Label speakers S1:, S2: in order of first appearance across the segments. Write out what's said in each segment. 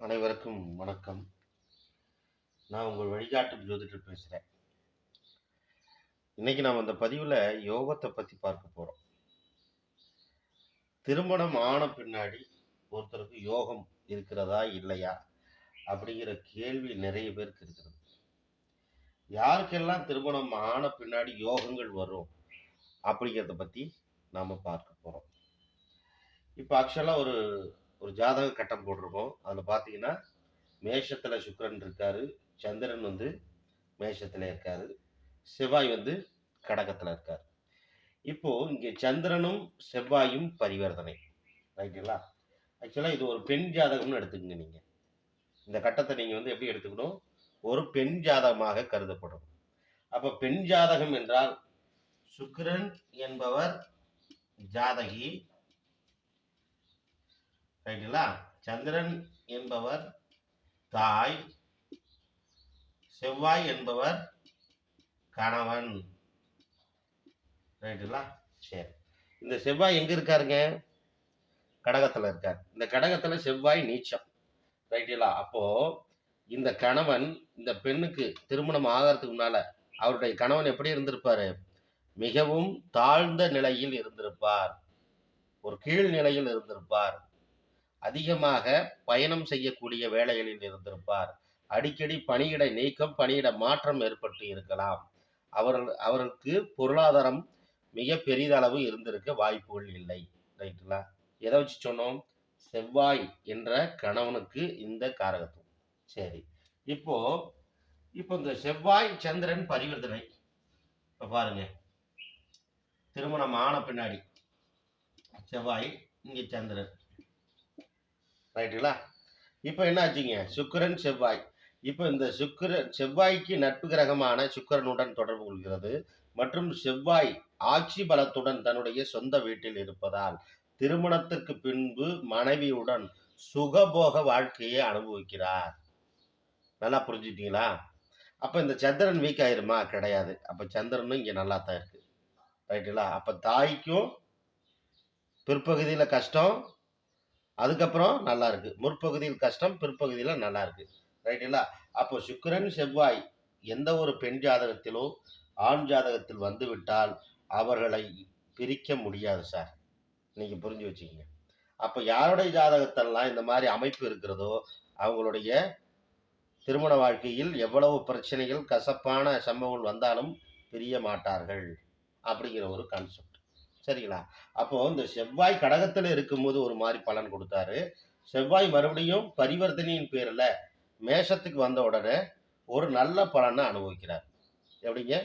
S1: அனைவருக்கும் வணக்கம். நான் உங்கள் வழிகாட்டும் ஜோதிடர் பேசுகிறேன் இன்னைக்கு நாம் அந்த பதிவில் யோகத்தை பற்றி பார்க்க போகிறோம் திருமணம் ஆன பின்னாடி ஒருத்தருக்கு யோகம் இருக்கிறதா இல்லையா அப்படிங்கிற கேள்வி நிறைய பேருக்கு இருக்கிறது. யாருக்கெல்லாம் திருமணம் ஆன பின்னாடி யோகங்கள் வரும் அப்படிங்கிறத பற்றி நாம் பார்க்க போகிறோம் இப்போ ஆக்சுவலாக ஒரு ஒரு ஜாதக கட்டம் போட்டிருக்கோம். அதில் பார்த்தீங்கன்னா மேஷத்தில் சுக்கரன் இருக்காரு சந்திரன் வந்து மேஷத்தில் இருக்காரு செவ்வாய் வந்து கடகத்தில் இருக்கார். இப்போது இங்கே சந்திரனும் செவ்வாயும் பரிவர்த்தனை. ரைட்டுங்களா ஆக்சுவலாக இது ஒரு பெண் ஜாதகம்னு எடுத்துக்கங்க நீங்கள் இந்த கட்டத்தை நீங்கள் வந்து எப்படி எடுத்துக்கணும்? ஒரு பெண் ஜாதகமாக கருதப்படும். அப்போ பெண் ஜாதகம் என்றால் சுக்கிரன் என்பவர் ஜாதகி ரைட்டுங்களா சந்திரன் என்பவர் தாய் செவ்வாய் என்பவர் கணவன். ரைட்டுங்களா சரி. இந்த செவ்வாய் எங்க இருக்காருங்க? கடகத்துல இருக்கார். இந்த கடகத்துல செவ்வாய் நீச்சம். ரைட்டுங்களா அப்போ இந்த கணவன் இந்த பெண்ணுக்கு திருமணம் ஆகிறதுக்கு முன்னால அவருடைய கணவன் எப்படி இருந்திருப்பாரு? மிகவும் தாழ்ந்த நிலையில் இருந்திருப்பார். ஒரு கீழ் நிலையில் இருந்திருப்பார். அதிகமாக பயணம் செய்யக்கூடிய வேலைகளில் இருந்திருப்பார். அடிக்கடி பணியிட நீக்கம் பணியிட மாற்றம் ஏற்பட்டு இருக்கலாம். அவர்கள் அவருக்கு பொருளாதாரம் மிக பெரிதளவு இருந்திருக்க வாய்ப்புகள் இல்லை. ரைட்டுங்களா எதை வச்சு சொன்னோம்? செவ்வாய் என்ற கணவனுக்கு இந்த காரகத்துவம். சரி. இப்போ இப்போ இந்த செவ்வாய் சந்திரன் பரிவர்த்தனை. இப்போ பாருங்க. திருமணம் ஆன பின்னாடி செவ்வாய் இங்கே சந்திரன். ரைட்டுங்களா? இப்போ என்ன ஆச்சுங்க சுக்கிரன் செவ்வாய். இப்போ இந்த சுக்கிரன் செவ்வாய்க்கு நட்பு கிரகமான சுக்கிரனுடன் தொடர்பு கொள்கிறது. மற்றும் செவ்வாய் ஆட்சி பலத்துடன் தன்னுடைய சொந்த வீட்டில் இருப்பதால் திருமணத்திற்கு பின்பு மனைவியுடன் சுகபோக வாழ்க்கையை அனுபவிக்கிறார். நல்லா புரிஞ்சுட்டீங்களா அப்போ இந்த சந்திரன் வீக் ஆயிருமா? கிடையாது. அப்போ சந்திரனும் இங்கே நல்லா தான் இருக்கு. ரைட்டுங்களா? அப்போ தாய்க்கும் பிற்பகுதியில் கஷ்டம் அதுக்கப்புறம் நல்லா இருக்கு. முற்பகுதியில் கஷ்டம் பிற்பகுதியில் நல்லா இருக்கு. ரைட்டுங்களா அப்போ சுக்கிரன் செவ்வாய் எந்த ஒரு பெண் ஜாதகத்திலோ ஆண் ஜாதகத்தில் வந்துவிட்டால் அவர்களை பிரிக்க முடியாது சார் நீங்க புரிஞ்சு வச்சுக்கோங்க. அப்போ யாருடைய ஜாதகத்தெல்லாம் இந்த மாதிரி அமைப்பு இருக்கிறதோ அவங்களுடைய திருமண வாழ்க்கையில் எவ்வளவு பிரச்சனைகள் கசப்பான சம்பவங்கள் வந்தாலும் பிரிய மாட்டார்கள் அப்படிங்கிற ஒரு கான்செப்ட் சரிங்களா? அப்போ இந்த செவ்வாய் கடகத்தில் இருக்கும்போது ஒரு மாதிரி பலன் கொடுத்தாரு. செவ்வாய் மறுபடியும் பரிவர்த்தனையின் பேரில் மேஷத்துக்கு வந்த உடனே ஒரு நல்ல பலனை அனுபவிக்கிறார். எப்படிங்க?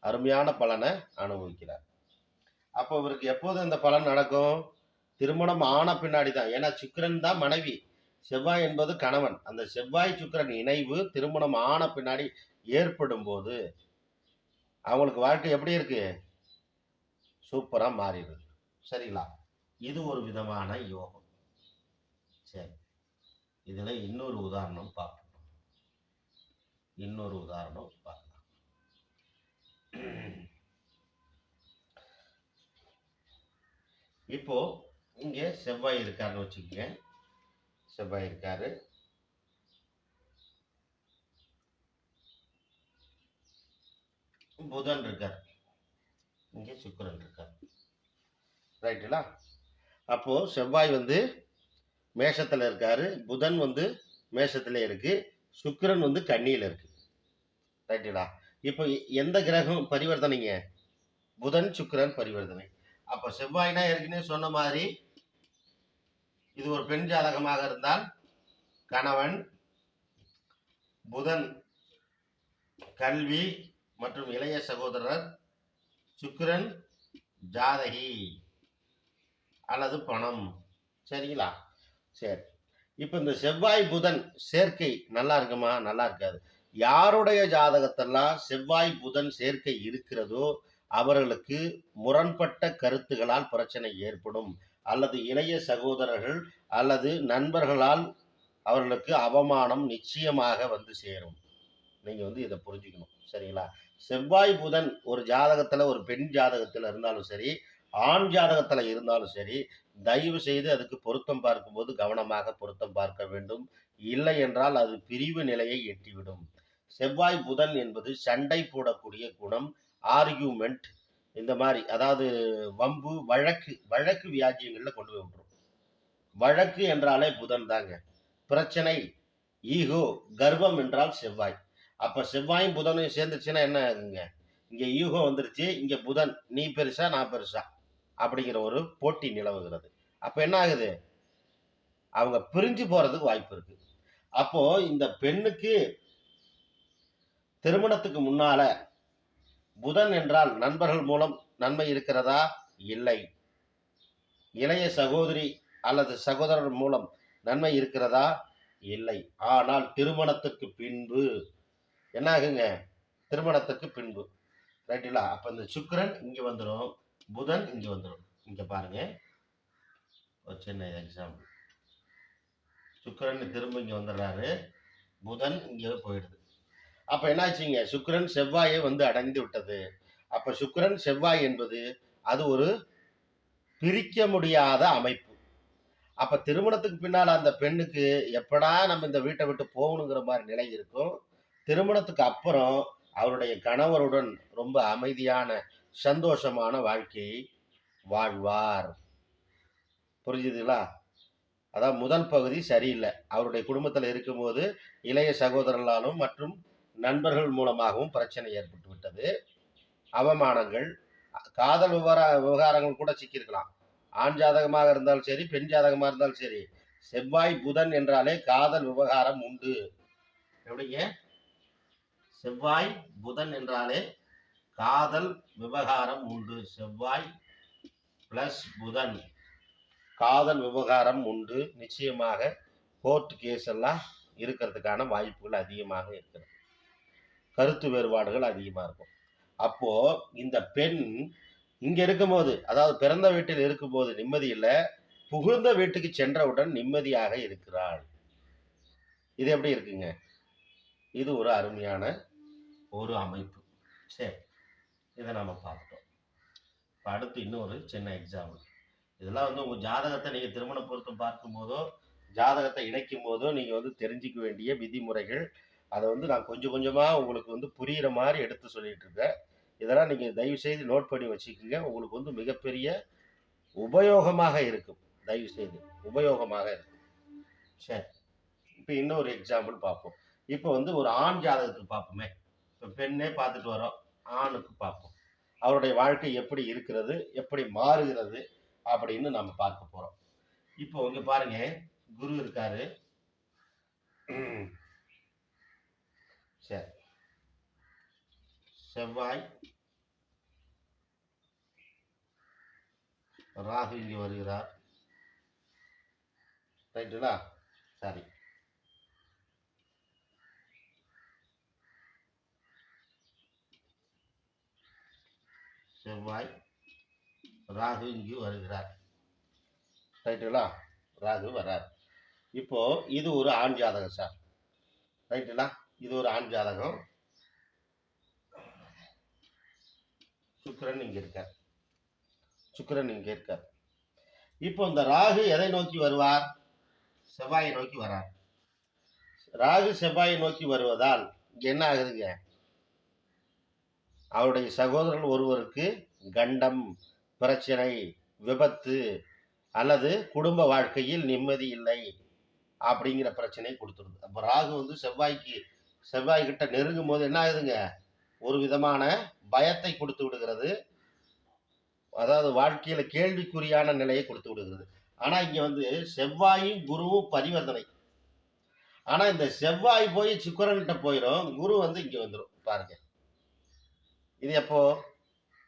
S1: அருமையான பலனை அனுபவிக்கிறார். அப்போ இவருக்கு எப்போது இந்த பலன் நடக்கும்? திருமணம் ஆன பின்னாடி தான். ஏன்னா சுக்கிரன் தான் மனைவி. செவ்வாய் என்பது கணவன். அந்த செவ்வாய் சுக்கிரன் இணைவு திருமணம் ஆன பின்னாடி ஏற்படும் போது அவங்களுக்கு வாழ்க்கை எப்படி இருக்கு? சூப்பராக மாறிடுது. சரிங்களா? இது ஒரு விதமான யோகம். சரி. இதில் இன்னொரு உதாரணம் பார்ப்போம். இன்னொரு உதாரணம் பார்க்கலாம். இப்போ இங்கே செவ்வாய் இருக்காருன்னு வச்சுக்கோங்க. செவ்வாய் இருக்காரு. புதன் இருக்கார். இங்கே சுக்கிரன் இருக்கார். ரைட்டுங்களா அப்போ செவ்வாய் வந்து மேஷத்தில் இருக்காரு. புதன் வந்து மேஷத்துல இருக்கு. சுக்கிரன் வந்து கன்னியில் இருக்கு. ரைட்டுங்களா இப்போ எந்த கிரகம் பரிவர்த்தனைங்க? புதன் சுக்கிரன் பரிவர்த்தனை. அப்போ செவ்வாய்னா ஏற்கனவே சொன்ன மாதிரி இது ஒரு பெண் ஜாதகமாக இருந்தால் கணவன் புதன் கல்வி மற்றும் இளைய சகோதரர் சுக்கிரன் ஜாதகி அல்லது பணம். சரிங்களா? சரி. இப்போ இந்த செவ்வாய் புதன் சேர்க்கை நல்லா இருக்குமா? நல்லா இருக்காது. யாருடைய ஜாதகத்தெல்லாம் செவ்வாய் புதன் சேர்க்கை இருக்கிறதோ அவர்களுக்கு முரண்பட்ட கருத்துகளால் பிரச்சனை ஏற்படும். அல்லது இளைய சகோதரர்கள் அல்லது நண்பர்களால் அவர்களுக்கு அவமானம் நிச்சயமாக வந்து சேரும். நீங்கள் வந்து இதை புரிஞ்சுக்கணும். சரிங்களா? செவ்வாய் புதன் ஒரு ஜாதகத்தில் ஒரு பெண் ஜாதகத்தில் இருந்தாலும் சரி ஆண் ஜாதகத்தில் இருந்தாலும் சரி தயவு செய்து அதுக்கு பொருத்தம் பார்க்கும்போது கவனமாக பொருத்தம் பார்க்க வேண்டும். இல்லை என்றால் அது பிரிவு நிலையை எட்டிவிடும். செவ்வாய் புதன் என்பது சண்டை போடக்கூடிய குணம் ஆர்கியூமெண்ட் இந்த மாதிரி அதாவது வம்பு வழக்கு வழக்கு வியாஜியங்களில் கொண்டு போய் விட்டுரும். வழக்கு என்றாலே புதன் தாங்க. பிரச்சனை ஈகோ கர்வம் என்றால் செவ்வாய். அப்போ செவ்வாயும் புதனும் சேர்ந்துச்சுன்னா என்ன ஆகுங்க? இங்கே யூகோ வந்துருச்சு இங்கே புதன் நீ பெருசா நான் பெருசா அப்படிங்கிற ஒரு போட்டி நிலவுகிறது. அப்போ என்ன ஆகுது? அவங்க பிரிஞ்சு போகிறதுக்கு வாய்ப்பு இருக்கு. அப்போ இந்த பெண்ணுக்கு திருமணத்துக்கு முன்னால புதன் என்றால் நண்பர்கள் மூலம் நன்மை இருக்கிறதா? இல்லை. இளைய சகோதரி அல்லது சகோதரர் மூலம் நன்மை இருக்கிறதா? இல்லை. ஆனால் திருமணத்துக்கு பின்பு என்ன ஆகுங்க திருமணத்துக்கு பின்பு. ரைட்டுங்களா அப்போ இந்த சுக்கிரன் இங்கே வந்துடும் புதன் இங்கே வந்துடும் இங்கே பாருங்க. ஒரு சின்ன எக்ஸாம்பிள் சுக்கிரன் திரும்ப இங்கே வந்துடுறாரு. புதன் இங்கே போயிடுது. அப்போ என்னாச்சுங்க? சுக்கிரன் செவ்வாயை வந்து அடைந்து விட்டது. அப்போ சுக்கிரன் செவ்வாய் என்பது அது ஒரு பிரிக்க முடியாத அமைப்பு. அப்போ திருமணத்துக்கு பின்னால் அந்த பெண்ணுக்கு எப்படா நம்ம இந்த வீட்டை விட்டு போகணுங்கிற மாதிரி நிலை இருக்கும்? திருமணத்துக்கு அப்புறம் அவருடைய கணவருடன் ரொம்ப அமைதியான சந்தோஷமான வாழ்க்கையை வாழ்வார். புரிஞ்சுதுங்களா? அதான் முதல் பகுதி சரியில்லை. அவருடைய குடும்பத்தில் இருக்கும்போது இளைய சகோதரர்களாலும் மற்றும் நண்பர்கள் மூலமாகவும் பிரச்சனை ஏற்பட்டு விட்டது. அவமானங்கள் காதல் விவகார விவகாரங்கள் கூட சிக்கியிருக்கலாம். ஆண் ஜாதகமாக இருந்தாலும் சரி பெண் ஜாதகமாக இருந்தாலும் சரி செவ்வாய் புதன் என்றாலே காதல் விவகாரம் உண்டு. எப்படிங்க? செவ்வாய் புதன் என்றாலே காதல் விவகாரம் உண்டு. செவ்வாய் பிளஸ் புதன். காதல் விவகாரம் உண்டு. நிச்சயமாக கோர்ட் கேஸ் எல்லாம் இருக்கிறதுக்கான வாய்ப்புகள் அதிகமாக இருக்கிறது. கருத்து வேறுபாடுகள் அதிகமாக இருக்கும். அப்போ இந்த பெண் இங்க இருக்கும்போது அதாவது பிறந்த வீட்டில் இருக்கும்போது நிம்மதி இல்லை. புகுந்த வீட்டுக்கு சென்றவுடன் நிம்மதியாக இருக்கிறாள். இது எப்படி இருக்குங்க? இது ஒரு அருமையான ஒரு அமைப்பு. சரி இதை நாம் பார்த்துட்டோம். இப்போ அடுத்து இன்னொரு சின்ன எக்ஸாம்பிள் இதெல்லாம் வந்து உங்கள் ஜாதகத்தை நீங்கள் திருமண பொருத்தம் பார்க்கும்போதோ ஜாதகத்தை இணைக்கும் போதோ நீங்கள் வந்து தெரிஞ்சிக்க வேண்டிய விதிமுறைகள். அதை வந்து நான் கொஞ்சம் கொஞ்சமாக உங்களுக்கு வந்து புரிகிற மாதிரி எடுத்து சொல்லிட்டு இருக்கேன். இதெல்லாம் நீங்கள் தயவு செய்து நோட் பண்ணி வச்சுக்கோங்க. உங்களுக்கு வந்து மிகப்பெரிய உபயோகமாக இருக்கும். தயவு செய்து உபயோகமாக இருக்கும். சரி இப்போ இன்னொரு எக்ஸாம்பிள் பார்ப்போம். இப்போ வந்து ஒரு ஆண் ஜாதகத்துக்கு பார்ப்போமே. இப்போ பெண்ணே பார்த்துட்டு வரோம் ஆணுக்கு பார்ப்போம். அவருடைய வாழ்க்கை எப்படி இருக்கிறது எப்படி மாறுகிறது அப்படின்னு நம்ம பார்க்க போறோம். இப்போ இங்க பாருங்க குரு இருக்காரு. சரி. செவ்வாய். ராகு இங்கே வருகிறார். ரைட்டுங்களா? சரி. செவ்வாய் ராகு இங்கு வருகிறார். ரைட்டுங்களா? ராகு வரார். இப்போ இது ஒரு ஆண் ஜாதகம் சார். ரைட்டுங்களா? இது ஒரு ஆண் ஜாதகம். சுக்கரன் இங்கே இருக்கார். சுக்கரன் இங்கே இருக்கார். இப்போ இந்த ராகு எதை நோக்கி வருவார்? செவ்வாயை நோக்கி வரார். ராகு செவ்வாயை நோக்கி வருவதால் என்ன ஆகுதுங்க? அவருடைய சகோதரன் ஒருவருக்கு கண்டம் பிரச்சனை விபத்து அல்லது குடும்ப வாழ்க்கையில் நிம்மதி இல்லை அப்படிங்கிற பிரச்சனையை கொடுத்துருது. அப்போ ராகு வந்து செவ்வாய்க்கு செவ்வாய் கிட்ட நெருங்கும் போது என்ன ஆகுதுங்க? ஒரு விதமான பயத்தை கொடுத்து விடுகிறது. அதாவது வாழ்க்கையில் கேள்விக்குறியான நிலையை கொடுத்து விடுகிறது. ஆனால் இங்கே வந்து செவ்வாயும் குருவும் பரிவர்த்தனை. ஆனால் இந்த செவ்வாய் போய் சுக்கரன்கிட்ட போயிடும் குரு வந்து இங்கே வந்துடும் பாருங்க. இது எப்போ?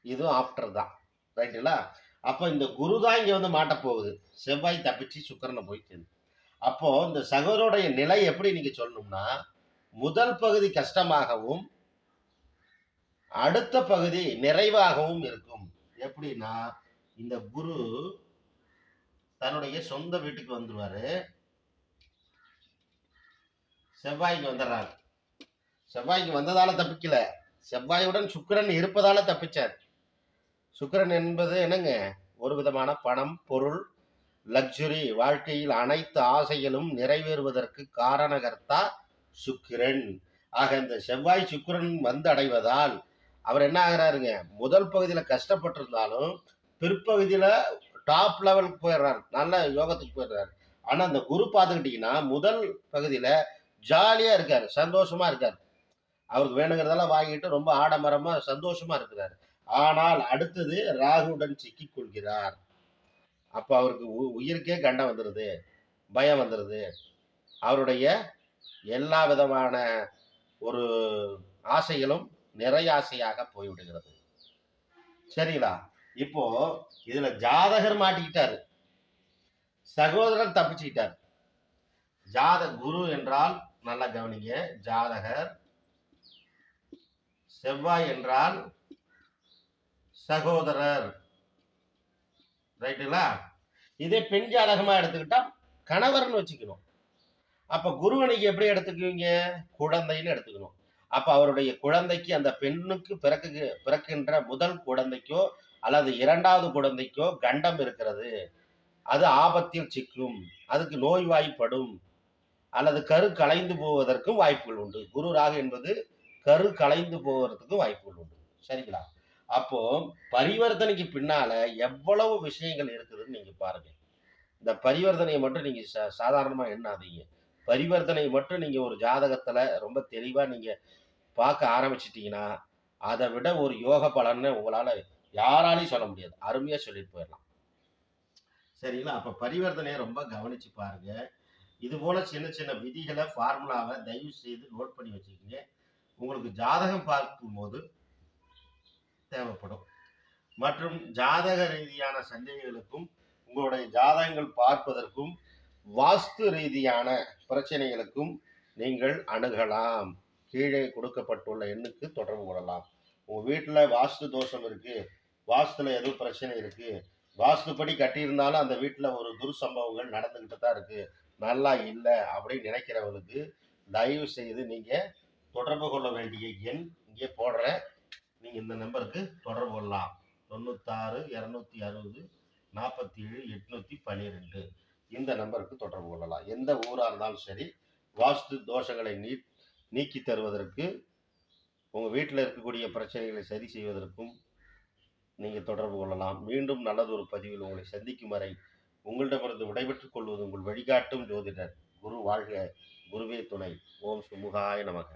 S1: இதுவும் ஆஃப்டர் தான். ரைட்டுங்களா அப்போ இந்த குரு தான் இங்கே வந்து மாட்ட போகுது. செவ்வாய் தப்பிச்சு சுக்கரனை போயிட்டு அப்போது அப்போ இந்த சகோதரோடைய நிலை எப்படி நீங்க சொல்லணும்னா முதல் பகுதி கஷ்டமாகவும் அடுத்த பகுதி நிறைவாகவும் இருக்கும். எப்படின்னா இந்த குரு தன்னுடைய சொந்த வீட்டுக்கு வந்துடுவார் செவ்வாய்க்கு வந்துடுறாரு. செவ்வாய்க்கு வந்ததால தப்பிக்கல. செவ்வாயுடன் சுக்கிரன் இருப்பதால தப்பிச்சார். சுக்கிரன் என்பது என்னங்க? ஒரு விதமான பணம் பொருள் லக்ஸுரி வாழ்க்கையில் அனைத்து ஆசைகளும் நிறைவேறுவதற்கு காரணகர்த்தா சுக்கிரன். ஆக இந்த செவ்வாய் சுக்கிரன் வந்து அடைவதால் அவர் என்ன ஆகிறாருங்க? முதல் பகுதியில் கஷ்டப்பட்டிருந்தாலும் பிற்பகுதியில் டாப் லெவலுக்கு போயிடுறாரு. நல்ல யோகத்துக்கு போயிடுறாரு. ஆனால் அந்த குரு பார்த்துக்கிட்டிங்கன்னா முதல் பகுதியில் ஜாலியாக இருக்கார். சந்தோஷமாக இருக்கார். அவருக்கு வேணுங்கிறதெல்லாம் வாங்கிட்டு ரொம்ப ஆடம்பரமா சந்தோஷமா இருக்கிறார். ஆனால் அடுத்தது ராகுடன் சிக்கிக் கொள்கிறார் அப்ப அவருக்கு உ- உயிருக்கே கண்டம் வந்துடுது பயம் வந்துடுது அவருடைய எல்லா விதமான ஒரு ஆசைகளும் நிறையாசையாக போய்விடுகிறது. சரிங்களா? இப்போ இதுல ஜாதகர் மாட்டிக்கிட்டாரு. சகோதரர் தப்பிச்சுக்கிட்டார். ஜாத குரு என்றால் நல்லா கவனிங்க ஜாதகர் செவ்வாய் என்றால் சகோதரர். ரைட்டுங்களா? இதே பெண் ஜாதகமா எடுத்துக்கிட்டா கணவர்னு வச்சுக்கணும். அப்ப குருவனைக்கு எப்படி எடுத்துக்குவீங்க? குழந்தைன்னு எடுத்துக்கணும். அப்ப அவருடைய குழந்தைக்கு அந்த பெண்ணுக்கு பிறக்கு பிறக்கின்ற முதல் குழந்தைக்கோ அல்லது இரண்டாவது குழந்தைக்கோ கண்டம் இருக்கிறது. அது ஆபத்தில் சிக்கும். அதுக்கு நோய்வாய்ப்படும். அல்லது கரு கலைந்து போவதற்கும் வாய்ப்புகள் உண்டு. குரு ராகு என்பது கரு கலைந்து போகிறதுக்கு வாய்ப்புகள் உண்டு. சரிங்களா? அப்போ பரிவர்த்தனைக்கு பின்னால எவ்வளவு விஷயங்கள் இருக்குதுன்னு நீங்க பாருங்க. இந்த பரிவர்த்தனையை மட்டும் நீங்க சா- சாதாரணமா எண்ணாதீங்க. பரிவர்த்தனை மட்டும் நீங்க ஒரு ஜாதகத்துல ரொம்ப தெளிவா நீங்க பார்க்க ஆரம்பிச்சிட்டீங்கன்னா அதை விட ஒரு யோக பலன்னு உங்களால யாராலையும் சொல்ல முடியாது. அருமையா சொல்லிட்டு போயிடலாம். சரிங்களா? அப்ப பரிவர்த்தனையை ரொம்ப கவனிச்சு பாருங்க. இது போல சின்ன சின்ன விதிகளை ஃபார்முலாவை தயவு செய்து நோட் பண்ணி வச்சுக்கோங்க. உங்களுக்கு ஜாதகம் பார்க்கும்போது தேவைப்படும். மற்றும் ஜாதக ரீதியான சந்தேகங்களுக்கும் உங்களுடைய ஜாதகங்கள் பார்ப்பதற்கும் வாஸ்து ரீதியான பிரச்சனைகளுக்கும் நீங்கள் அணுகலாம். கீழே கொடுக்கப்பட்டுள்ள எண்ணுக்கு தொடர்பு கொள்ளலாம். உங்க வீட்டுல வாஸ்து தோஷம் இருக்கு வாஸ்துல எதுவும் பிரச்சனை இருக்கு வாஸ்துப்படி கட்டியிருந்தாலும் அந்த வீட்டுல ஒரு துர்சம்பவங்கள் நடந்துகிட்டு தான் இருக்கு. நல்லா இல்லை அப்படின்னு நினைக்கிறவங்களுக்கு தயவு செய்து நீங்க தொடர்பு கொள்ள வேண்டிய எண் இங்கே போடுறேன் நீங்கள் இந்த நம்பருக்கு தொடர்பு கொள்ளலாம். தொண்ணூத்தாறு இரநூத்தி அறுபது நாற்பத்தி ஏழு எட்நூத்தி பன்னிரெண்டு. இந்த நம்பருக்கு தொடர்பு கொள்ளலாம். எந்த ஊராக இருந்தாலும் சரி வாஸ்து தோஷங்களை நீ நீக்கி தருவதற்கு உங்கள் வீட்டில் இருக்கக்கூடிய பிரச்சனைகளை சரி செய்வதற்கும் நீங்கள் தொடர்பு கொள்ளலாம். மீண்டும் நல்லதொரு பதிவில் உங்களை சந்திக்கும் வரை உங்களிடமிருந்து விடைபெற்றுக் கொள்வது உங்கள் வழிகாட்டும் ஜோதிடர் குரு வாழ்க. குருவே துணை. ஓம் சுமுகாய நமக.